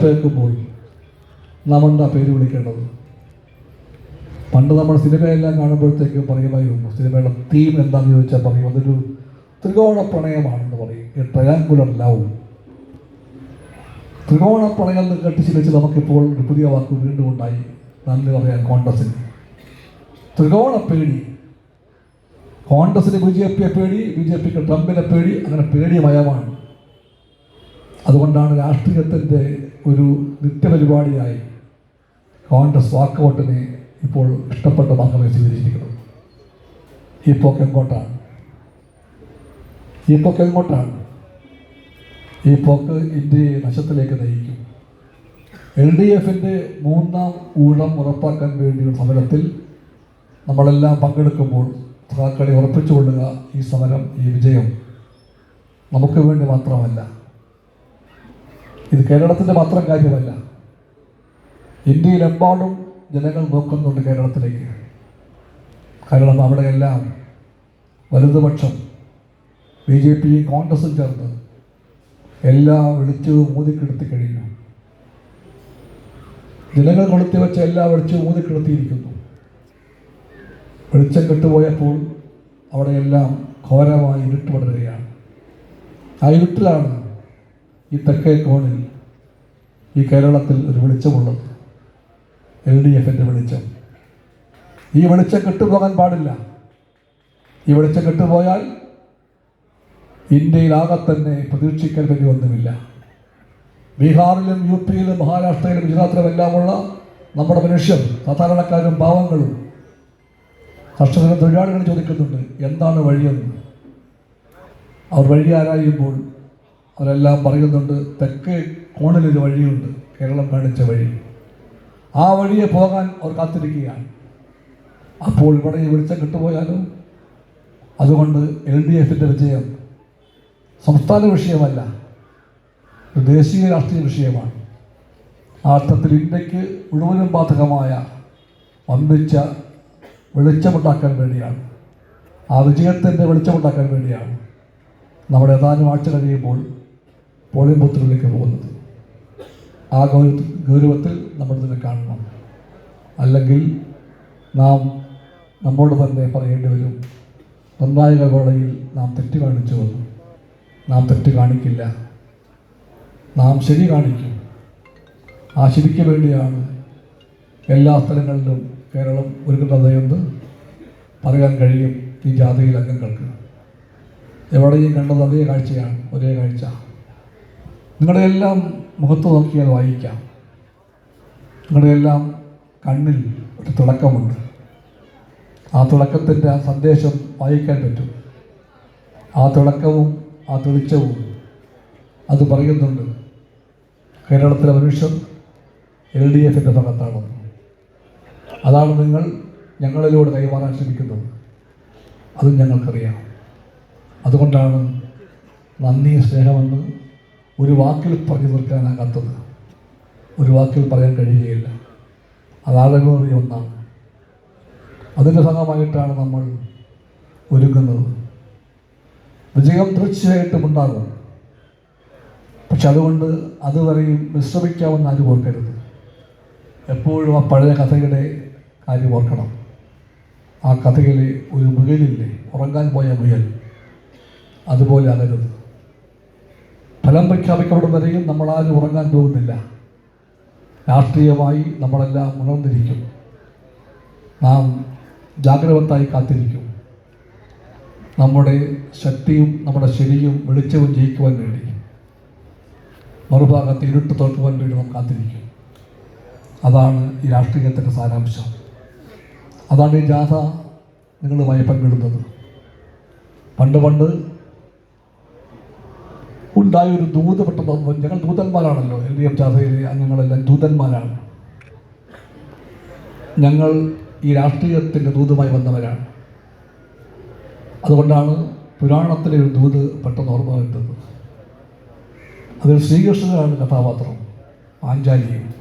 കേൾക്കുമ്പോൾ നാം എന്താ പേര് വിളിക്കേണ്ടത് പണ്ട് നമ്മൾ സിനിമയെല്ലാം കാണുമ്പോഴത്തേക്കും പറയുമായിരുന്നു സിനിമയുടെ തീം എന്താണെന്ന് ചോദിച്ചാൽ പറയും. അതൊരു ത്രികോണ പ്രണയമാണെന്ന് പറയും. ട്രയാങ്കുലർ ലവ് ത്രികോണ പ്രണയം എന്ന് കെട്ടിച്ചിരിച്ച് നമുക്കിപ്പോൾ ഒരു പുതിയ വാക്ക് വീണ്ടും ഉണ്ടായി. നന്ദി പറയാൻ കോൺഗ്രസിന്. ത്രികോണ പേടി. കോൺഗ്രസിന് ബി ജെ പിയെ പേടി ബി ജെ പിക്ക് ട്രംപിനെ പേടി അങ്ങനെ പേടിയ മയമാണ് അതുകൊണ്ടാണ് രാഷ്ട്രീയത്തിന്റെ ഒരു നിത്യപരിപാടിയായി കോൺഗ്രസ് വാക്കൗട്ടിനെ ഇപ്പോൾ ഇഷ്ടപ്പെട്ട ഭാഗമായി സ്വീകരിച്ചിരിക്കുന്നത്. ഈ പോക്ക് എങ്ങോട്ടാണ്? ഈ പോക്ക് എങ്ങോട്ടാണ്? ഈ പോക്ക് ഇന്ത്യയെ നശത്തിലേക്ക് നയിക്കും. എൽ ഡി എഫിന്റെ മൂന്നാം ഊഴം ഉറപ്പാക്കാൻ വേണ്ടിയുള്ള സമരത്തിൽ നമ്മളെല്ലാം പങ്കെടുക്കുമ്പോൾ സഖാക്കളെ ഉറപ്പിച്ചുകൊള്ളുക ഈ സമരം ഈ വിജയം നമുക്ക് വേണ്ടി മാത്രമല്ല. ഇത് കേരളത്തിന്റെ മാത്രം കാര്യമല്ല. ഇന്ത്യയിലെമ്പാടും ജനങ്ങൾ നോക്കുന്നുണ്ട് കേരളത്തിലേക്ക്. കാരണം അവിടെയെല്ലാം വലതുപക്ഷം ബി ജെ പിയും കോൺഗ്രസും ചേർന്ന് എല്ലാ വെളിച്ചവും ഊതിക്കെടുത്തി കഴിഞ്ഞു. ജനങ്ങൾ കൊളുത്തി വെച്ച എല്ലാ വെളിച്ചവും ഊതിക്കെടുത്തിയിരിക്കുന്നു. വെളിച്ചം കെട്ടുപോയപ്പോൾ അവിടെയെല്ലാം ഘോരമായി ഇരുട്ട് പടരുകയാണ്. ആ ഇരുട്ടിലാണ് ഈ തെക്കേ കോണിൽ ഈ കേരളത്തിൽ ഒരു വെളിച്ചമുള്ളത് എൽ ഡി എഫിന്റെ വെളിച്ചം. ഈ വെളിച്ചം കെട്ടുപോകാൻ പാടില്ല. ഈ വെളിച്ചം കെട്ടുപോയാൽ ഇന്ത്യയിലാകെ തന്നെ പ്രതീക്ഷിക്കാൻ ഒന്നുമില്ല ബീഹാറിലും യു പിയിലും മഹാരാഷ്ട്രയിലും ഗുജറാത്തിലും എല്ലാമുള്ള നമ്മുടെ മനുഷ്യർ സാധാരണക്കാരും പാവങ്ങളും കർഷകരും തൊഴിലാളികളും ചോദിക്കുന്നുണ്ട് എന്താണ് വഴിയെന്ന്? അവർ വഴി ആരായുമ്പോൾ അവരെല്ലാം പറയുന്നുണ്ട് തെക്കേ കോണിലൊരു വഴിയുണ്ട് കേരളം കാണിച്ച വഴി. ആ വഴിയെ പോകാൻ അവർ കാത്തിരിക്കുകയാണ്. അപ്പോൾ ഇവിടെ ഈ വെളിച്ചം കിട്ടുപോയാലും അതുകൊണ്ട് എൽ ഡി എഫിന്റെ വിജയം സംസ്ഥാന വിഷയമല്ല ദേശീയ രാഷ്ട്രീയ വിഷയമാണ്. ആ അർത്ഥത്തിൽ ഇന്ത്യയ്ക്ക് മുഴുവനും ബാധകമായ വമ്പിച്ച വെളിച്ചമുണ്ടാക്കാൻ വേണ്ടിയാണ്. ആ വിജയത്തിന്റെ വെളിച്ചമുണ്ടാക്കാൻ വേണ്ടിയാണ്. നമ്മുടെ ഏതാനും ആഴ്ച കഴിയുമ്പോൾ പോളിംഗ് ബൂത്തുകളിലേക്ക് പോകുന്നത്. ആ ഗൗരവ ഗൗരവത്തിൽ നമ്മൾ തന്നെ കാണണം. അല്ലെങ്കിൽ നാം നമ്മോട് തന്നെ പറയേണ്ടി വരും. നിർണായക കോടതിയിൽ നാം തെറ്റ് കാണിച്ചു വന്നു. നാം തെറ്റ് കാണിക്കില്ല. നാം ശരി കാണിക്കും. ആ ശരിക്ക് വേണ്ടിയാണ് എല്ലാ സ്ഥലങ്ങളിലും കേരളം ഒരുക്കുന്നതെന്ന് പറയാൻ കഴിയും ഈ ജാഥയിൽ അംഗങ്ങൾക്ക്. എവിടെയും കണ്ടത് അതേ കാഴ്ചയാണ് ഒരേ കാഴ്ച. നിങ്ങളുടെ എല്ലാം മുഖത്ത് നോക്കിയാൽ വായിക്കാം. നിങ്ങളുടെ എല്ലാം കണ്ണിൽ ഒരു തിളക്കമുണ്ട് ആ തിളക്കത്തിന്റെ ആ സന്ദേശം വായിക്കാൻ പറ്റും. ആ തുടക്കവും ആ തെളിച്ചവും അത് പറയുന്നുണ്ട്. കേരളത്തിലെ മനുഷ്യർ എൽ ഡി എഫിന്റെ ഭാഗത്താണെന്ന്. അതാണ് നിങ്ങൾ ഞങ്ങളിലൂടെ കൈമാറാൻ ശ്രമിക്കുന്നത്. അതും ഞങ്ങൾക്കറിയാം. അതുകൊണ്ടാണ് നന്ദി സ്നേഹമെന്ന് ഒരു വാക്കിൽ പറഞ്ഞു തീർക്കാനാകാത്തത്. ഒരു വാക്കിൽ പറയാൻ കഴിയുകയില്ല. അതാഴമേറിയ ഒന്നാണ്. അതിന്റെ ഭാഗമായിട്ടാണ് നമ്മൾ ഒരുങ്ങുന്നത്. വിജയം തീർച്ചയായിട്ടും ഉണ്ടാകും. പക്ഷെ അതുകൊണ്ട് അതുവരെയും വിശ്രമിക്കാമെന്ന് ആരും ഓർക്കരുത്. എപ്പോഴും ആ പഴയ കഥയുടെ കാര്യം ഓർക്കണം. ആ കഥയിലെ ഒരു മുയലില്ലേ? ഉറങ്ങാൻ പോയ മുയൽ. അതുപോലെ ആകരുത്. ഫലം പ്രഖ്യാപിക്കപ്പെടും വരെയും നമ്മളാരും ഉറങ്ങാൻ പോകുന്നില്ല. രാഷ്ട്രീയമായി നമ്മളെല്ലാം ഉണർന്നിരിക്കും. നാം ജാഗ്രവത്തായി കാത്തിരിക്കും. നമ്മുടെ ശക്തിയും നമ്മുടെ ശരിയും വെളിച്ചവും ജയിക്കുവാൻ വേണ്ടി. മറുഭാഗത്ത് ഇരുട്ട് തോൽക്കുവാൻ വേണ്ടി നാം കാത്തിരിക്കും. അതാണ് ഈ രാഷ്ട്രീയത്തിന്റെ സാരാംശം. അതാണ് ഈ ജാഥ നിങ്ങളുമായി പങ്കിടുന്നത്. പണ്ട് പണ്ട് ഉണ്ടായ ഒരു ദൂത് പെട്ടെന്ന് ഞങ്ങൾ ദൂതന്മാരാണല്ലോ. എൽ ഡി എഫ് ജാഥയിലെ അംഗങ്ങളെല്ലാം ദൂതന്മാരാണ്. ഞങ്ങൾ ഈ രാഷ്ട്രീയത്തിന്റെ ദൂതുമായി വന്നവരാണ്. അതുകൊണ്ടാണ് പുരാണത്തിലെ ഒരു ദൂത് പെട്ടെന്ന് ഓർമ്മ വരുന്നത്. അതിൽ ശ്രീകൃഷ്ണനാണ് കഥാപാത്രം ആഞ്ചാലിയും.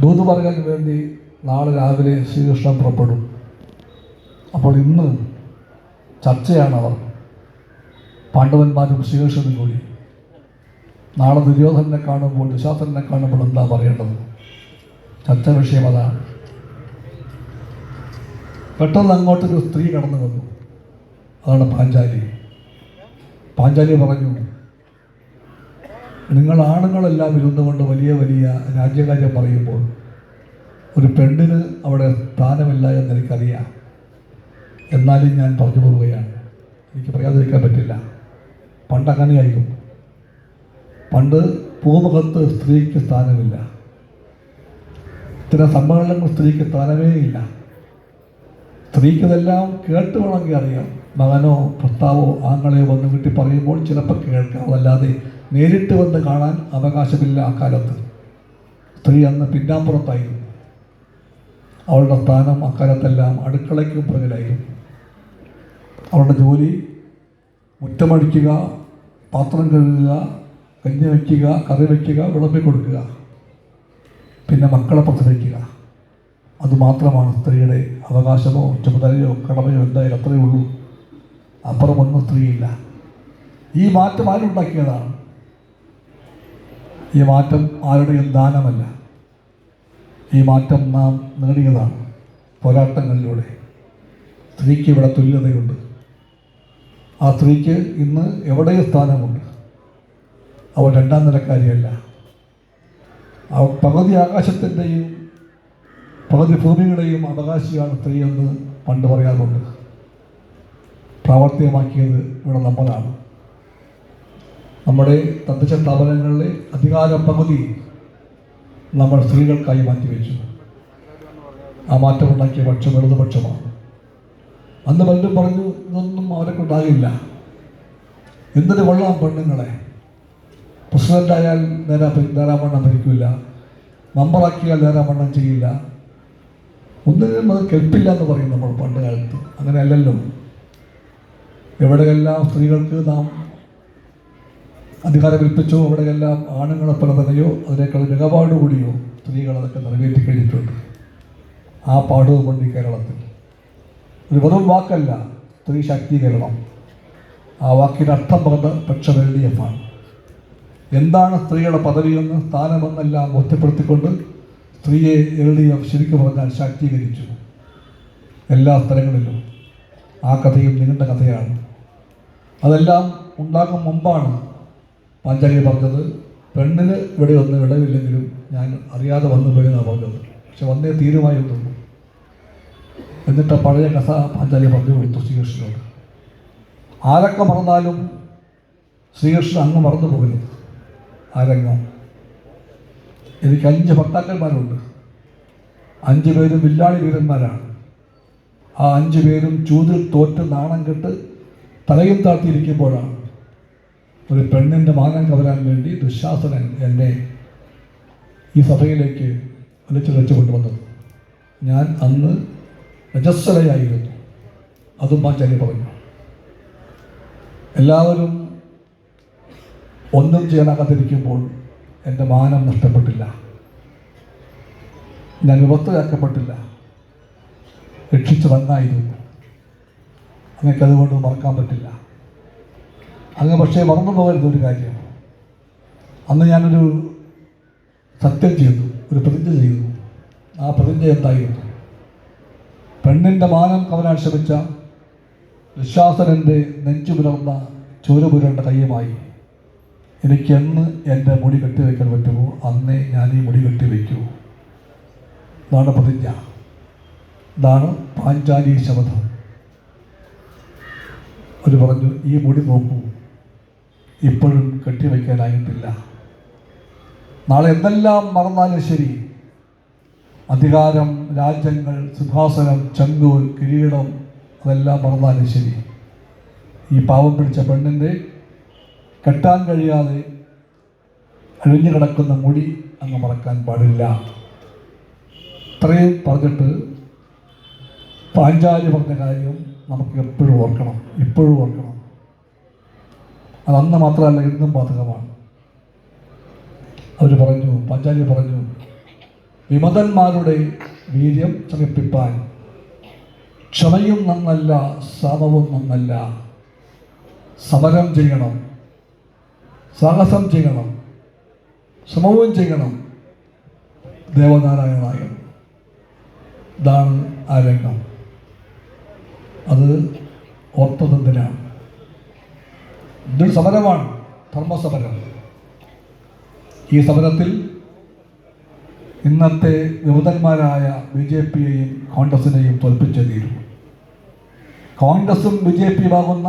ദൂത് പറയാൻ വേണ്ടി നാളെ രാവിലെ ശ്രീകൃഷ്ണൻ പുറപ്പെടും. അപ്പോൾ ഇന്ന് ചർച്ചയാണ് അവർ. പാണ്ഡവന്മാരും ശ്രീകൃഷ്ണനും കൂടി. നാളെ ദുര്യോധനെ കാണുമ്പോൾ ദുശാസനെ കാണുമ്പോൾ എന്താ പറയേണ്ടത്? ചർച്ച വിഷയം അതാണ്. പെട്ടെന്ന് അങ്ങോട്ടൊരു സ്ത്രീ കടന്നു വന്നു. അതാണ് പാഞ്ചാലി. പാഞ്ചാലി പറഞ്ഞു നിങ്ങൾ ആണുങ്ങളെല്ലാം ഇരുന്നുകൊണ്ട് വലിയ വലിയ രാജ്യകാര്യം പറയുമ്പോൾ ഒരു പെണ്ണിന് അവിടെ സ്ഥാനമില്ല എന്നെനിക്കറിയാം എന്നാലും ഞാൻ പറഞ്ഞു പോവുകയാണ്. എനിക്ക് പറയാതിരിക്കാൻ പറ്റില്ല. അങ്ങനെയായിരുന്നു പണ്ട് പൂമുഖത്ത് സ്ത്രീക്ക് സ്ഥാനമില്ല. ഇത്തരം സമ്മേളനങ്ങൾ സ്ത്രീക്ക് സ്ഥാനമേ ഇല്ല. സ്ത്രീക്ക് ഇതെല്ലാം കേട്ട് വേണമെങ്കിൽ അറിയാം. മകനോ ഭർത്താവോ ആങ്ങളെയോ വന്ന് വീട്ടിൽ പറയുമ്പോൾ ചിലപ്പോൾ കേൾക്കാം. അതല്ലാതെ നേരിട്ട് വന്ന് കാണാൻ അവകാശമില്ല ആ കാലത്ത്. സ്ത്രീ അന്ന് പിന്നാമ്പുറത്തായിരുന്നു. അവളുടെ സ്ഥാനം അക്കാലത്തെല്ലാം അടുക്കളയ്ക്കും പുറകിലായിരുന്നു. അവളുടെ ജോലി മുറ്റമടിക്കുക പാത്രം കഴുകുക കഞ്ഞി വയ്ക്കുക കറി വയ്ക്കുക വിളമ്പി കൊടുക്കുക. പിന്നെ മക്കളെ പ്രസവിക്കുക. അതുമാത്രമാണ് സ്ത്രീയുടെ അവകാശമോ ചുമതലയോ കടമയോ എന്തായാലും അത്രയേ ഉള്ളൂ. അപ്പുറമൊന്നും സ്ത്രീയില്ല. ഈ മാറ്റം ആരുണ്ടാക്കിയതാണ് ഈ മാറ്റം ആരുടെയും ദാനമല്ല. ഈ മാറ്റം നാം നേടിയതാണ് പോരാട്ടങ്ങളിലൂടെ. സ്ത്രീക്ക് ഇവിടെ തുല്യതയുണ്ട്. ആ സ്ത്രീക്ക് ഇന്ന് എവിടെയും സ്ഥാനമുണ്ട്. അവൾ രണ്ടാം നിലക്കാരിയല്ല. ആ പകുതി ആകാശത്തിന്റെയും പകുതി ഭൂമിയുടെയും അവകാശിയാണ് സ്ത്രീ എന്ന് പണ്ട് പറയാറുണ്ട്. പ്രാവർത്തികമാക്കിയത് ഇവിടെ നമ്മളാണ്. നമ്മുടെ തദ്ദേശ സ്ഥാപനങ്ങളിലെ അധികാര പകുതി നമ്മൾ സ്ത്രീകൾക്കായി മാറ്റിവെച്ചു. ആ മാറ്റമുണ്ടാക്കിയ പക്ഷം ഇടതുപക്ഷമാണ്. അന്ന് പലരും പറഞ്ഞു ഇതൊന്നും അവരെ കൊണ്ടാകില്ല എന്തിനു കൊള്ളാം പെണ്ണുങ്ങളെ. പ്രസിഡന്റായാൽ നേരാ നേരാവണ്ണം ഭരിക്കില്ല മെമ്പറാക്കിയാൽ നേരാവണ്ണം ചെയ്യില്ല. ഒന്നിനും അത് കെൽപ്പില്ല എന്ന് പറയും നമ്മൾ പണ്ട് കാലത്ത്. അങ്ങനെയല്ലല്ലോ എവിടെയെല്ലാം സ്ത്രീകൾക്ക് നാം അധികാരം ഏൽപ്പിച്ചോ അവിടെയെല്ലാം ആണുങ്ങളെ പോലെ തന്നെയോ അതിനേക്കാൾ മികപാടുകൂടിയോ സ്ത്രീകൾ അതൊക്കെ നിറവേറ്റി കഴിഞ്ഞിട്ടുണ്ട് ആ പാടവുമുണ്ട് ഈ കേരളത്തിൽ. ഒരു വെറും വാക്കല്ല സ്ത്രീ ശാക്തീകരണം. ആ വാക്കിന് അർത്ഥം പറഞ്ഞ പക്ഷം എൽ ഡി എഫാണ് എന്താണ് സ്ത്രീയുടെ പദവിയെന്ന് സ്ഥാനമെന്നെല്ലാം ബോധ്യപ്പെടുത്തിക്കൊണ്ട് സ്ത്രീയെ എൽ ഡി എഫ് ശരിക്കും പറഞ്ഞാൽ ശാക്തീകരിച്ചു. എല്ലാ സ്ഥലങ്ങളിലും. ആ കഥയും നീണ്ട കഥയാണ്. അതെല്ലാം ഉണ്ടാകും മുമ്പാണ് പാഞ്ചാലി പറഞ്ഞത്. പെണ്ണിന് ഇവിടെ ഒന്നും ഇടവില്ലെങ്കിലും ഞാൻ അറിയാതെ വന്നു പോയെന്നാണ് പറഞ്ഞത്. പക്ഷെ വന്നേ തീരുമായിരുന്നു എന്നിട്ട് പഴയ കഥ പാഞ്ചാലി പറഞ്ഞു കൊടുത്തു ശ്രീകൃഷ്ണനോട്. ആരൊക്കെ മറന്നാലും ശ്രീകൃഷ്ണൻ അങ്ങ് മറന്നു പോകരുത്. ആരംഗം എനിക്ക് അഞ്ച് ഭർത്താക്കന്മാരുണ്ട് അഞ്ച് പേരും വില്ലാളി വീരന്മാരാണ്. ആ അഞ്ച് പേരും ചൂതിൽ തോറ്റ് നാണം കെട്ട് തലയും താഴ്ത്തിയിരിക്കുമ്പോഴാണ് ഒരു പെണ്ണിന്റെ മാനം കവരാൻ വേണ്ടി ദുശാസനൻ എന്നെ ഈ സഭയിലേക്ക് വലിച്ചു വെച്ചു കൊണ്ടുവന്നത് ഞാൻ അന്ന് രജസ്വലയായിരുന്നു. അതും പാഞ്ചാലി പറഞ്ഞു. എല്ലാവരും ഒന്നും ചെയ്യാനാകാതിരിക്കുമ്പോൾ എന്റെ മാനം നഷ്ടപ്പെട്ടില്ല. ഞാൻ വിപത്തുകാക്കപ്പെട്ടില്ല രക്ഷിച്ചു വന്നായിരുന്നു അങ്ങക്ക് അതുകൊണ്ട് മറക്കാൻ പറ്റില്ല. അങ്ങ് പക്ഷേ മറന്നു പോകരുത് ഒരു കാര്യം. അന്ന് ഞാനൊരു സത്യം ചെയ്തു ഒരു പ്രതിജ്ഞ ചെയ്തു ആ പ്രതിജ്ഞ എന്തായിരുന്നു? പെണ്ണിന്റെ മാനം കവനാൻ ശ്രമിച്ച വിശ്വാസനന്റെ നെഞ്ചു പുലർന്ന ചോരുപുരണ്ട കയ്യുമായി എനിക്കെന്ന് എന്റെ മുടി കെട്ടിവെക്കാൻ പറ്റുമോ? അന്നേ ഞാൻ ഈ മുടി കെട്ടിവെക്കൂ. ഇതാണ് പ്രതിജ്ഞ. ഇതാണ് പാഞ്ചാലി ശബദം അവർ പറഞ്ഞു ഈ മുടി നോക്കൂ. ഇപ്പോഴും കെട്ടിവെക്കാനായിട്ടില്ല നാളെ എന്തെല്ലാം മറന്നാലും ശരി അധികാരം രാജ്യങ്ങൾ സിംഹാസനം ചങ്കൂൽ കിരീടം അതെല്ലാം മറന്നാലും ശരി. ഈ പാവം പിടിച്ച പെണ്ണിന്റെ കെട്ടാൻ കഴിയാതെ അഴിഞ്ഞു കിടക്കുന്ന മുടി അങ്ങ് മറക്കാൻ പാടില്ല. ഇത്രയും പറഞ്ഞിട്ട് പാഞ്ചാലി പറഞ്ഞ കാര്യം നമുക്ക് എപ്പോഴും ഓർക്കണം ഇപ്പോഴും ഓർക്കണം. അത് അന്ന് മാത്രമല്ല ഇന്നും ബാധകമാണ്. അവർ പറഞ്ഞു പാഞ്ചാലി പറഞ്ഞു വിമതന്മാരുടെ വീര്യം ശമിപ്പിപ്പാൻ. ക്ഷമയും നന്നല്ല സാമവും നന്നല്ല. സമരം ചെയ്യണം. സാഹസം ചെയ്യണം. ശ്രമവും ചെയ്യണം. ദേവനാരായണായ ഇതാണ് ആ രംഗം. അത് ഓർത്തതന്തിനാണ് ഇതൊരു സമരമാണ് ധർമ്മസമരം. ഈ സമരത്തിൽ ഇന്നത്തെ വിമതന്മാരായ ബി ജെ പിയെയും കോൺഗ്രസിനെയും തോൽപ്പിച്ചേ തീരും. കോൺഗ്രസും ബി ജെ പിയുമാകുന്ന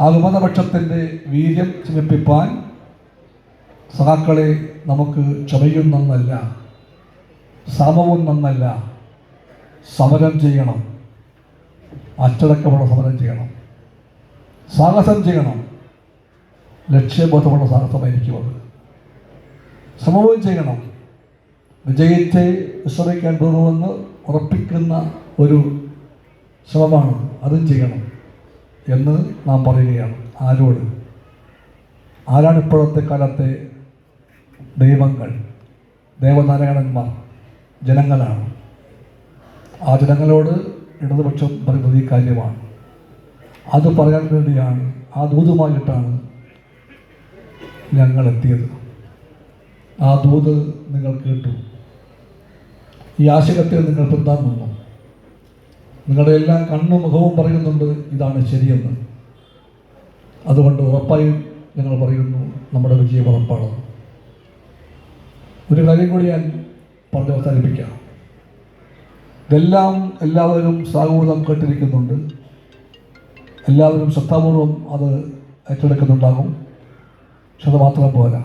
ആ വിമതപക്ഷത്തിന്റെ വീര്യം ചുമപ്പിപ്പാൻ സഹാക്കളെ നമുക്ക് ക്ഷമയും നന്നല്ല സമവും നന്നല്ല സമരം ചെയ്യണം അച്ചടക്കമുള്ള സമരം ചെയ്യണം സാഹസം ചെയ്യണം ലക്ഷ്യബോധമുള്ള സാഹസമായിരിക്കും അത്. ശ്രമവും ചെയ്യണം. വിജയിച്ച് വിശ്രമിക്കാൻ പോകുമെന്ന് ഉറപ്പിക്കുന്ന ഒരു ശ്രമമാണ് അതും ചെയ്യണം എന്ന് നാം പറയുകയാണ് ആരോട്? ആരാണ് ഇപ്പോഴത്തെ കാലത്തെ ദൈവങ്ങൾ? ദേവനാരായണന്മാർ ജനങ്ങളാണ്. ആ ജനങ്ങളോട് ഇടതുപക്ഷം പറയുന്നത് ഈ കാര്യമാണ്. അത് പറയാൻ വേണ്ടിയാണ് ആ ദൂതുമായിട്ടാണ് ഞങ്ങൾ എത്തിയത്. ആ ദൂത് നിങ്ങൾ കേട്ടു. ഈ ആശയത്തെ നിങ്ങൾ പിന്താങ്ങുന്നു നിങ്ങളുടെ എല്ലാം കണ്ണും മുഖവും പറയുന്നുണ്ട് ഇതാണ് ശരിയെന്ന്. അതുകൊണ്ട് ഉറപ്പായും ഞങ്ങൾ പറയുന്നു നമ്മുടെ വിജയം ഉറപ്പാണ്. ഒരു കാര്യം കൂടി ഞാൻ പറഞ്ഞ് അവസാനിപ്പിക്കാം. ഇതെല്ലാം എല്ലാവരും സാഹൂർദം കേട്ടിരിക്കുന്നുണ്ട്. എല്ലാവരും ശ്രദ്ധാപൂർവം അത് ഏറ്റെടുക്കുന്നുണ്ടാകും. പക്ഷെ അത് മാത്രം പോരാ.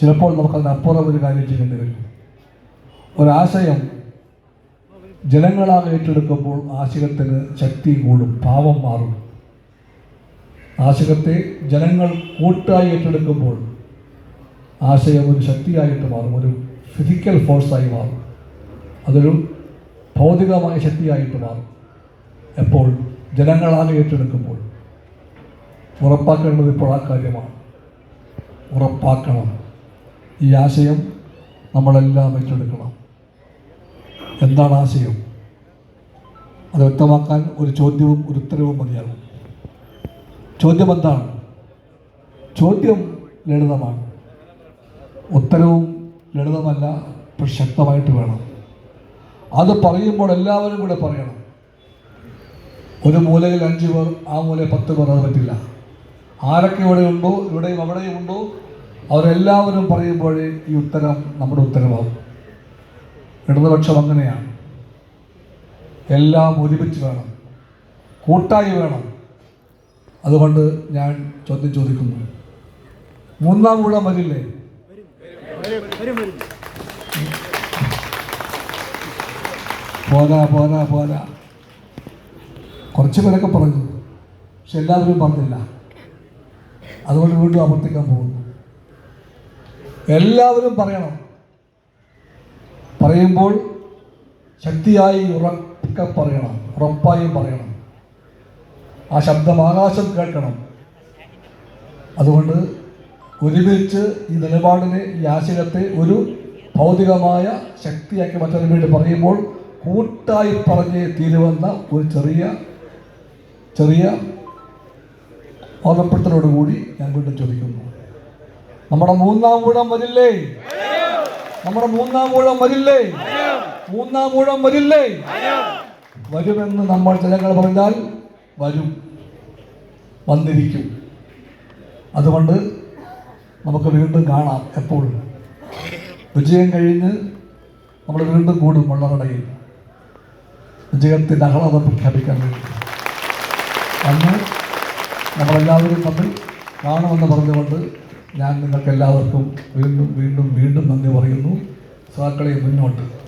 ചിലപ്പോൾ നമുക്കതിനപ്പുറം ഒരു കാര്യം ചെയ്യേണ്ടി വരും. ഒരാശയം ജനങ്ങളാകെ ഏറ്റെടുക്കുമ്പോൾ ആശയത്തിന് ശക്തി കൂടും പാവം മാറും. ആശയത്തെ ജനങ്ങൾ കൂട്ടായി ഏറ്റെടുക്കുമ്പോൾ ആശയം ഒരു ശക്തിയായിട്ട് മാറും ഒരു ഫിസിക്കൽ ഫോഴ്സായി മാറും. അതൊരു ഭൗതികമായ ശക്തിയായിട്ട് മാറും. എപ്പോൾ ജനങ്ങളാകെ ഏറ്റെടുക്കുമ്പോൾ. ഉറപ്പാക്കേണ്ടത് ഇപ്പോൾ ആ കാര്യമാണ്. ഉറപ്പാക്കണം. ഈ ആശയം നമ്മളെല്ലാം ഏറ്റെടുക്കണം. എന്താണ് ആശയം? അത് വ്യക്തമാക്കാൻ ഒരു ചോദ്യവും ഒരു ഉത്തരവും മതിയാകും. ചോദ്യം എന്താണ്? ചോദ്യം ലളിതമാണ്. ഉത്തരവും ലളിതമല്ല പക്ഷെ ശക്തമായിട്ട് വേണം. അത് പറയുമ്പോൾ എല്ലാവരും കൂടെ പറയണം. ഒരു മൂലയിൽ അഞ്ച് പേർ ആ മൂലയിൽ പത്ത് പേർ അത് പറ്റില്ല. ആരൊക്കെ ഇവിടെ ഉണ്ടോ ഇവിടെയും അവിടെയും ഉണ്ടോ അവരെല്ലാവരും പറയുമ്പോഴേ ഈ ഉത്തരം നമ്മുടെ ഉത്തരവാകും ഇടതുപക്ഷം അങ്ങനെയാണ് എല്ലാം ഒരുമിച്ച് വേണം. കൂട്ടായി വേണം. അതുകൊണ്ട് ഞാൻ ചോദ്യം ചോദിക്കുന്നു. മൂന്നാം കൂടെ വരില്ലേ പോരാ പോരാ പോരാ. കുറച്ച് പേരൊക്കെ പറഞ്ഞു. പക്ഷെ എല്ലാവരും പറഞ്ഞില്ല. അതുകൊണ്ട് വീണ്ടും ആവർത്തിക്കാൻ പോകുന്നു. എല്ലാവരും പറയണം. പറയുമ്പോൾ ശക്തിയായി ഉറക്കെ പറയണം ഉറപ്പായും പറയണം. ആ ശബ്ദം ആകാശം കേൾക്കണം. അതുകൊണ്ട് ഒരുമിച്ച് ഈ നിലപാടിനെ ഈ ആശയത്തെ ഒരു ഭൗതികമായ ശക്തിയാക്കി മറ്റൊരു വേണ്ടി പറയുമ്പോൾ കൂട്ടായി പറഞ്ഞ് തീരുവന്ന ഒരു ചെറിയ ചെറിയ ഓർമ്മപ്പെടുത്തലോടുകൂടി ഞാൻ വീണ്ടും ചോദിക്കുന്നു. നമ്മുടെ മൂന്നാം ഗുണം വരില്ലേ? നമ്മുടെ മൂന്നാം ഊഴം വരില്ലേ? മൂന്നാം ഊഴം വരില്ലേ? വരുമെന്ന് നമ്മൾ ജനങ്ങൾ പറഞ്ഞാൽ വരും. വന്നിരിക്കും. അതുകൊണ്ട് നമുക്ക് വീണ്ടും കാണാം എപ്പോഴും. വിജയം കഴിഞ്ഞ് നമ്മൾ വീണ്ടും കൂടും വള്ളറടയിൽ. വിജയത്തിന്റെ അഹളത പ്രഖ്യാപിക്കാൻ വേണ്ടി. അന്ന് നമ്മളെല്ലാവരും തമ്മിൽ കാണുമെന്ന് പറഞ്ഞുകൊണ്ട് ഞാൻ നിങ്ങൾക്ക് എല്ലാവർക്കും വീണ്ടും വീണ്ടും വീണ്ടും നന്ദി പറയുന്നു. സാക്കളെ മുന്നോട്ട്.